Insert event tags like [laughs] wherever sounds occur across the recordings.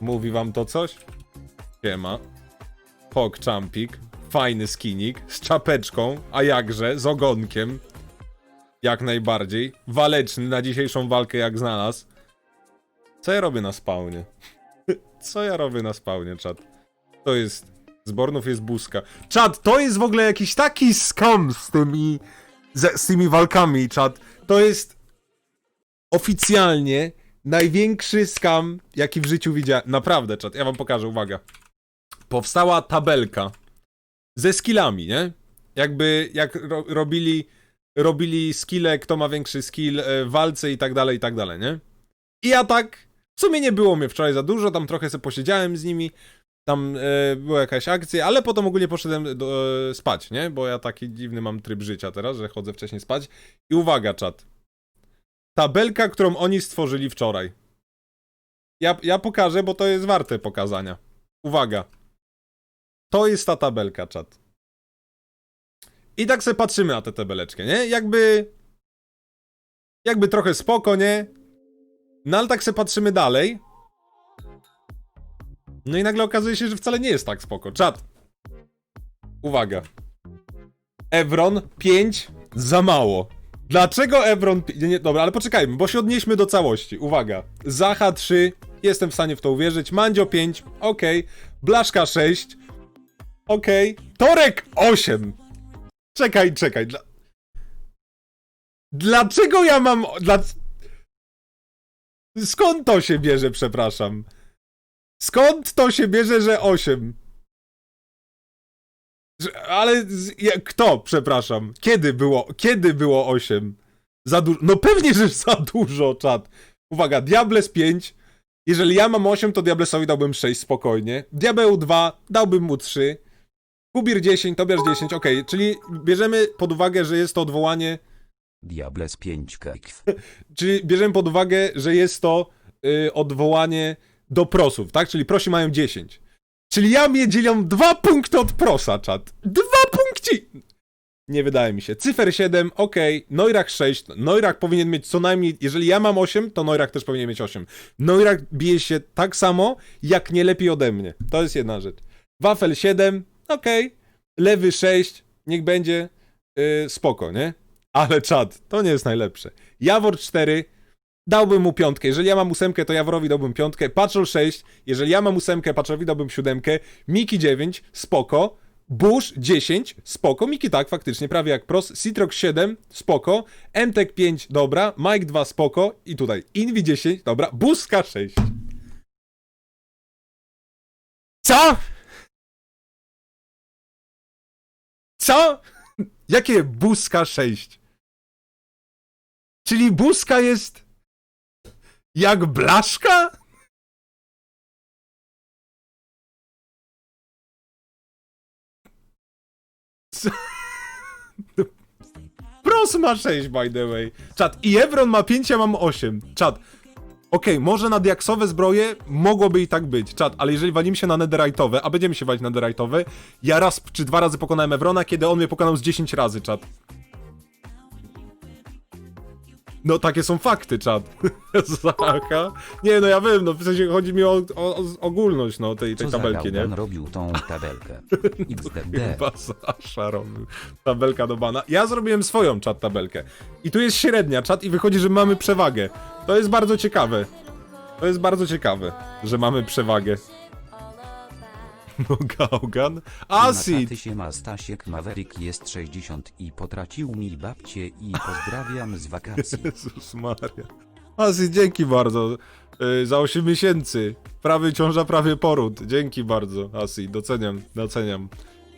Mówi wam to coś? Siema. Pogchampik. Fajny skinik. Z czapeczką. A jakże? Z ogonkiem. Jak najbardziej. Waleczny na dzisiejszą walkę jak znalazł. Co ja robię na spawnie? [laughs] Co ja robię na spawnie, czat? To jest... Z Bornów jest Buzka. Czad, to jest w ogóle jakiś taki skam z tymi... Z, z tymi walkami, czad. To jest... Oficjalnie największy skam, jaki w życiu widziałem. Naprawdę, czad. Ja wam pokażę, uwaga. Powstała tabelka ze skillami, nie? Jakby, jak ro, robili, robili skille, kto ma większy skill e, w walce i tak dalej, i tak dalej, nie? I ja tak, w sumie nie było mnie wczoraj za dużo, tam trochę sobie posiedziałem z nimi, tam e, była jakaś akcja, ale potem ogólnie poszedłem do, e, spać, nie? Bo ja taki dziwny mam tryb życia teraz, że chodzę wcześniej spać. I uwaga, czat. Tabelka, którą oni stworzyli wczoraj. Ja, ja pokażę, bo to jest warte pokazania. Uwaga. To jest ta tabelka, czat. I tak sobie patrzymy na tę tabeleczkę, nie? Jakby... Jakby trochę spoko, nie? No ale tak sobie patrzymy dalej. No i nagle okazuje się, że wcale nie jest tak spoko. Czat. Uwaga. Evron 5 za mało. Dlaczego Evron... pi- Nie, nie, dobra, ale poczekajmy, bo się odnieśmy do całości. Uwaga. Zacha 3, jestem w stanie w to uwierzyć. Mandzio 5, okej. Blaszka 6, okej. Torek 8. Czekaj, czekaj. Dla... Dlaczego ja mam... Dla... Skąd to się bierze, przepraszam? Skąd to się bierze, że 8? Ale z, ja, kto, przepraszam? Kiedy było, kiedy było 8? Za dużo. No pewnie, że za dużo, czat. Uwaga, Diables 5. Jeżeli ja mam 8, to Diablesowi dałbym 6 spokojnie. Diabeł 2, dałbym mu 3. Kubir 10, Tobiasz 10, okej, czyli bierzemy pod uwagę, że jest to odwołanie Diables 5 kekw. [laughs] Czyli bierzemy pod uwagę, że jest to y, odwołanie do prosów, tak? Czyli prosi mają 10. Czyli ja mnie dzielą dwa punkty od prosa, czat. Dwa punkci! Nie wydaje mi się. Cyfer 7, ok. Neurach 6. Neurach powinien mieć co najmniej. Jeżeli ja mam 8, to Neurach też powinien mieć 8. Neurach bije się tak samo, jak nie lepiej ode mnie. To jest jedna rzecz. Wafel 7, ok. Lewy 6, niech będzie. Yy, spoko, nie? Ale czad, to nie jest najlepsze. Jawor 4, dałbym mu piątkę. Jeżeli ja mam ósemkę, to Jaworowi dałbym piątkę. Patrol 6, jeżeli ja mam ósemkę, Patrolowi dałbym siódemkę. Miki 9, spoko. Bush 10, spoko. Miki tak, faktycznie, prawie jak pros. Citrox 7, spoko. Mtek 5, dobra. Mike 2, spoko. I tutaj Invi 10, dobra. Buska 6. Co? Co? [laughs] Jakie Buska 6? Czyli Buska jest jak Blaszka? Co? Pros ma 6, by the way. Czad, i Evron ma 5, ja mam 8. Czad, okej, może na diaksowe zbroje mogłoby i tak być, czad, ale jeżeli walimy się na netherite'owe, a będziemy się walić na netherite'owe, ja raz czy dwa razy pokonałem Evrona, kiedy on mnie pokonał z 10 razy, czad. No takie są fakty, czad. [laughs] Zacha. Nie, no ja wiem, no w sensie chodzi mi o, o, o ogólność, no, tej, tej Co tabelki, nie? robił tą [laughs] tabelkę? XDD. [laughs] Chyba Sasza robił. Tabelka do bana. Ja zrobiłem swoją czat tabelkę. I tu jest średnia czat i wychodzi, że mamy przewagę. To jest bardzo ciekawe. To jest bardzo ciekawe, że mamy przewagę. [laughs] No gałgan. Acid! Ty się ma Stasiek Maverick jest 60 i potracił mi babcię i pozdrawiam z wakacji. [laughs] Jezus Maria. Acid, dzięki bardzo. Yy, za 8 miesięcy. Prawie ciąża, prawie poród. Dzięki bardzo, Acid. Doceniam, doceniam.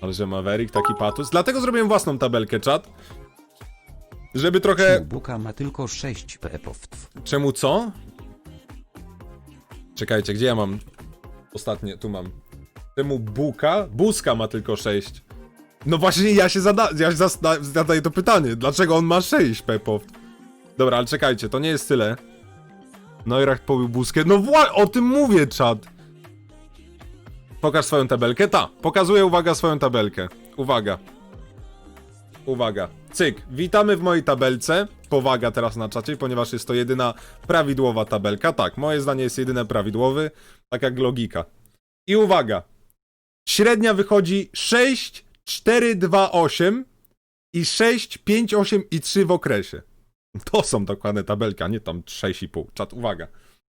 Ale że Maverick taki patus. Dlatego zrobiłem własną tabelkę, czat. Żeby trochę... Buka ma tylko 6 pepów. Czemu co? Czekajcie, gdzie ja mam? Ostatnie, tu mam. Czemu Buka? Buzka ma tylko 6. No właśnie, ja się zada ja zadaję to pytanie. Dlaczego on ma 6 Pepow? Dobra, ale czekajcie, to nie jest tyle. Neurach pobił Buzkę. No wła- o tym mówię, czad. Pokaż swoją tabelkę. Ta, pokazuję, uwaga, swoją tabelkę. Uwaga. Uwaga. Cyk, witamy w mojej tabelce. powaga teraz na czacie, ponieważ jest to jedyna prawidłowa tabelka. Tak, moje zdanie jest jedyne prawidłowy, tak jak logika. I uwaga. Średnia wychodzi 6, 4, 2, 8 i 6, 5, 8 i 3 w okresie. To są dokładne tabelki, a nie tam 6,5. Czat, uwaga.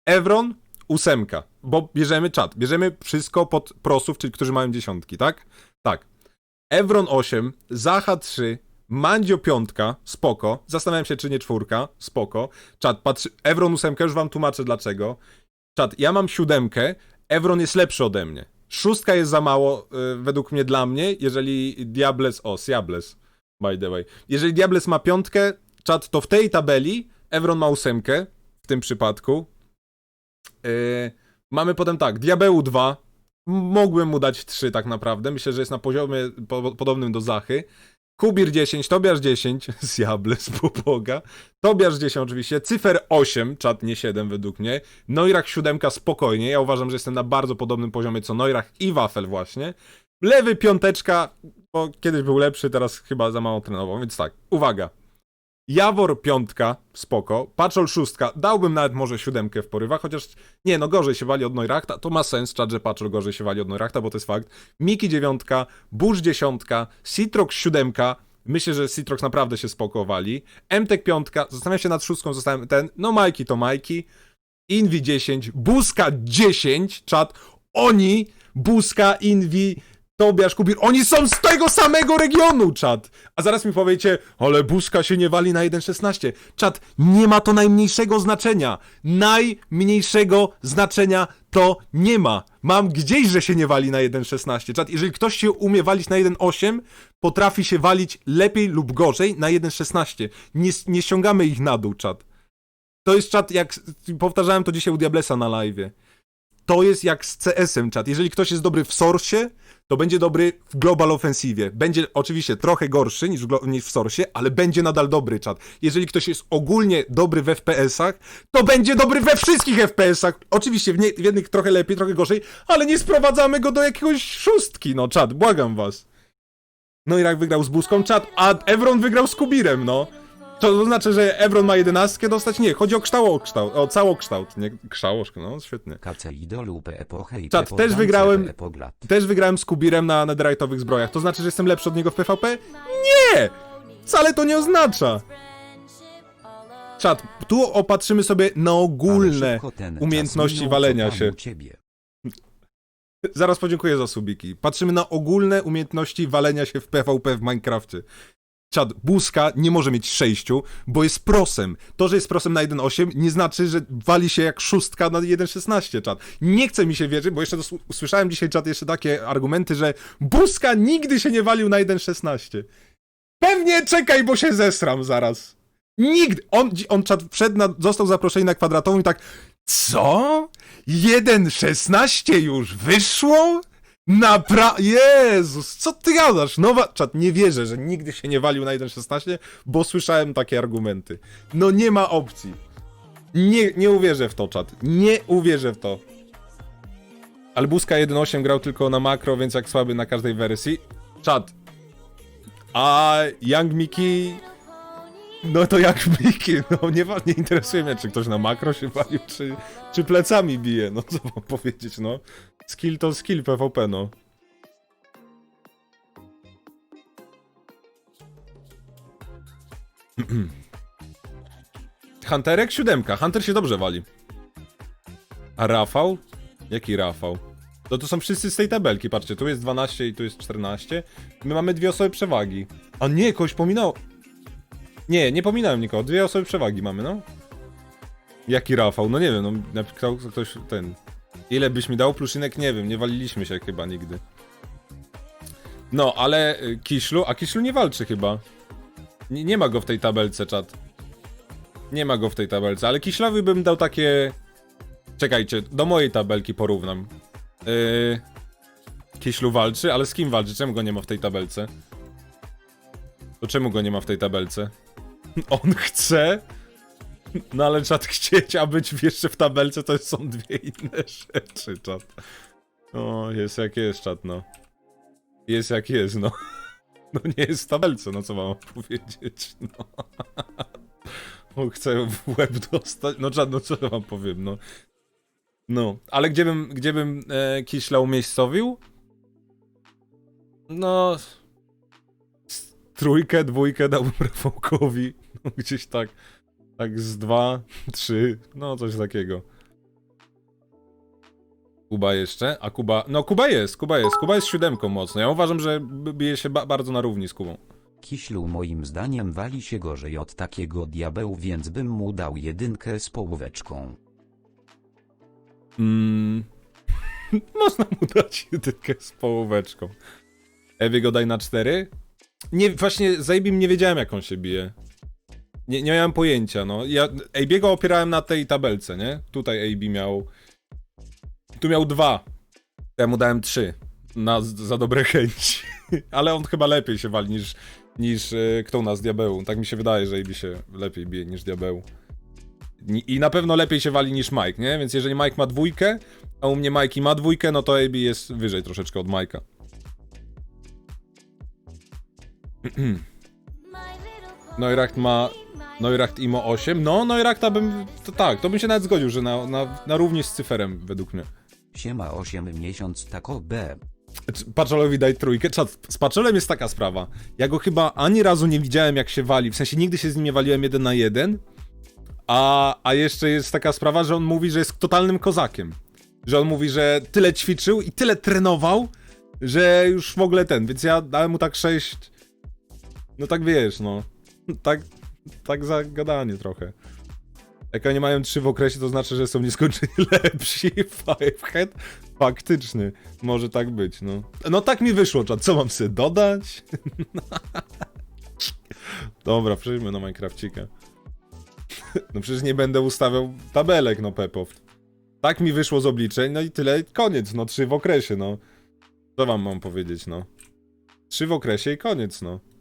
Evron, ósemka, bo bierzemy czat, bierzemy wszystko pod prosów, czyli którzy mają dziesiątki, tak? Tak. Evron 8, Zacha 3, Mandzio piątka, spoko. Zastanawiam się, czy nie czwórka, spoko. Czat, patrzy, Evron ósemkę, już wam tłumaczę dlaczego. Czat, ja mam siódemkę, Evron jest lepszy ode mnie. Szóstka jest za mało, y, według mnie, dla mnie, jeżeli Diables, o, Diables, by the way. Jeżeli Diables ma piątkę, czat, to w tej tabeli Evron ma ósemkę, w tym przypadku. Yy, mamy potem tak, Diabeł 2, M- Mogłem mu dać 3 tak naprawdę. Myślę, że jest na poziomie po, podobnym do Zachy. Kubir 10, Tobiasz 10, Zjables, Boga. Tobiasz 10 oczywiście, Cyfer 8, czat nie 7 według mnie. Neurach 7 spokojnie, ja uważam, że jestem na bardzo podobnym poziomie co Neurach i Wafel właśnie. Lewy piąteczka, bo kiedyś był lepszy, teraz chyba za mało trenował, więc tak, uwaga. Jawor piątka, spoko. Paczol szóstka, dałbym nawet może siódemkę w porywach, chociaż nie, no gorzej się wali od Neurachta, to ma sens, czad, że Paczol gorzej się wali od Neurachta, bo to jest fakt. Miki dziewiątka, Burz dziesiątka, Citrox siódemka, myślę, że Citrox naprawdę się spoko wali. MTek piątka, zastanawiam się nad szóstką, zostałem ten, no Majki to Majki. Invi 10, Buzka 10, czat, oni, Buzka, Invi, Tobiasz, Kubir, oni są z tego samego regionu, czat! A zaraz mi powiecie, ale Buzka się nie wali na 1.16. Czat, nie ma to najmniejszego znaczenia. Najmniejszego znaczenia to nie ma. Mam gdzieś, że się nie wali na 1.16. Czat, jeżeli ktoś się umie walić na 1.8, potrafi się walić lepiej lub gorzej na 1.16. Nie, nie ściągamy ich na dół, czat. To jest czat, jak powtarzałem to dzisiaj u Diablesa na live. To jest jak z CS-em czat. Jeżeli ktoś jest dobry w Source, to będzie dobry w Global Offensive. Będzie oczywiście trochę gorszy niż w, niż w Source, ale będzie nadal dobry czat. Jeżeli ktoś jest ogólnie dobry w FPS-ach, to będzie dobry we wszystkich FPS-ach. Oczywiście w, nie, w jednych trochę lepiej, trochę gorzej, ale nie sprowadzamy go do jakiegoś szóstki, no czat, błagam was. No Irak wygrał z Buską, czat, a Evron wygrał z Kubirem, no. To znaczy, że Evron ma jedenastkę dostać? Nie, chodzi o kształt, o całokształt, nie kształt, no świetnie. KC idolu P epochę i Czad, też wygrałem-. Też wygrałem z Kubirem na netherite'owych zbrojach. To znaczy, że jestem lepszy od niego w PvP? Nie! Wcale to nie oznacza. Czat, tu opatrzymy sobie na ogólne umiejętności walenia się. Zaraz podziękuję za subiki. Patrzymy na ogólne umiejętności walenia się w PvP w Minecrafcie. Czad, Buzka nie może mieć 6, bo jest prosem. To, że jest prosem na 1.8 nie znaczy, że wali się jak szóstka na 1.16, czad. Nie chce mi się wierzyć, bo jeszcze dos- usłyszałem dzisiaj, czad, jeszcze takie argumenty, że Buzka nigdy się nie walił na 1.16. Pewnie czekaj, bo się zesram zaraz. Nigdy. On, on czad, wszedł na, został zaproszony na kwadratową i tak, co? 1.16 już wyszło? Napra... Jezus, co ty gadasz? Nowa... Czat, nie wierzę, że nigdy się nie walił na 1.16, bo słyszałem takie argumenty. No nie ma opcji. Nie, nie uwierzę w to, czat. Nie uwierzę w to. Albuska 1.8 grał tylko na makro, więc jak słaby na każdej wersji. Czat. A Young Mickey... No to jak Mickey, no nie, nie interesuje mnie, czy ktoś na makro się walił, czy, czy plecami bije, no co mam powiedzieć, no. Skill to skill PvP, no. [clears throat] Hunterek siódemka. Hunter się dobrze wali. A Rafał? Jaki Rafał? No to są wszyscy z tej tabelki, patrzcie, tu jest 12 i tu jest 14. My mamy dwie osoby przewagi. A nie, kogoś pominął. Nie, nie pominąłem nikogo, dwie osoby przewagi mamy, no. Jaki Rafał? No nie wiem, no napisał ktoś ten... Ile byś mi dał pluszynek? Nie wiem, nie waliliśmy się chyba nigdy. No, ale y, Kiślu, a Kiślu nie walczy chyba. Nie, nie ma go w tej tabelce, czat. Nie ma go w tej tabelce, ale Kiślowi bym dał takie... Czekajcie, do mojej tabelki porównam. Yy... Kiślu walczy, ale z kim walczy? Czemu go nie ma w tej tabelce? To czemu go nie ma w tej tabelce? [laughs] On chce? No ale czat chcieć, a być jeszcze w tabelce to są dwie inne [laughs] rzeczy, czat. O, jest jak jest, czat, no. Jest jak jest, no. [laughs] No nie jest w tabelce, no co mam powiedzieć, no. Bo chcę w łeb dostać. No czad, no co ja wam powiem, no. No, ale gdzie bym, gdzie bym e, Kiśla umiejscowił? No... Trójkę, dwójkę dałbym [laughs] Rafałkowi. No, gdzieś tak. Tak z dwa, trzy, no coś takiego. Kuba jeszcze, a Kuba... No Kuba jest, Kuba jest. Kuba jest siódemką mocno. Ja uważam, że bije się ba bardzo na równi z Kubą. Kiślu moim zdaniem wali się gorzej od takiego diabeł, więc bym mu dał jedynkę z połóweczką. Mm. [laughs] Można mu dać jedynkę z połóweczką. Ewie go daj na cztery? Nie, właśnie z nie wiedziałem jak on się bije. Nie, nie miałem pojęcia, no. Ja Abiego opierałem na tej tabelce, nie? Tutaj AB miał... Tu miał dwa. Ja dałem trzy. Na, za dobre [laughs] chęci. Ale on chyba lepiej się wali niż, niż e, kto u nas diabeł. Tak mi się wydaje, że AB się lepiej bije niż diabeł. I i na pewno lepiej się wali niż Mike, nie? Więc jeżeli Mike ma dwójkę, a u mnie Mikey ma dwójkę, no to AB jest wyżej troszeczkę od Mike'a. [clears throat] Neuracht ma... Neuracht Imo 8? No, Neurachta bym... To tak, to bym się nawet zgodził, że na, na, na równi z cyferem, według mnie. Siema 8 miesiąc tako B. Paczolowi daj trójkę. Czad, z Paczolem jest taka sprawa. Ja go chyba ani razu nie widziałem, jak się wali. W sensie nigdy się z nim nie waliłem jeden na jeden. A, a jeszcze jest taka sprawa, że on mówi, że jest totalnym kozakiem. Że on mówi, że tyle ćwiczył i tyle trenował, że już w ogóle ten. Więc ja dałem mu tak sześć. No tak wiesz, no. Tak, tak za gadanie trochę. Jak oni mają trzy w okresie, to znaczy, że są nieskończenie [laughs] lepsi. Fivehead? Faktycznie. Może tak być, no. No tak mi wyszło, czat. Co mam sobie dodać? [laughs] Dobra, przejdźmy na Minecrafcika. No przecież nie będę ustawiał tabelek, no Pepow. Tak mi wyszło z obliczeń, no i tyle, koniec, no trzy w okresie, no. Co wam mam powiedzieć, no. Trzy w okresie i koniec, no.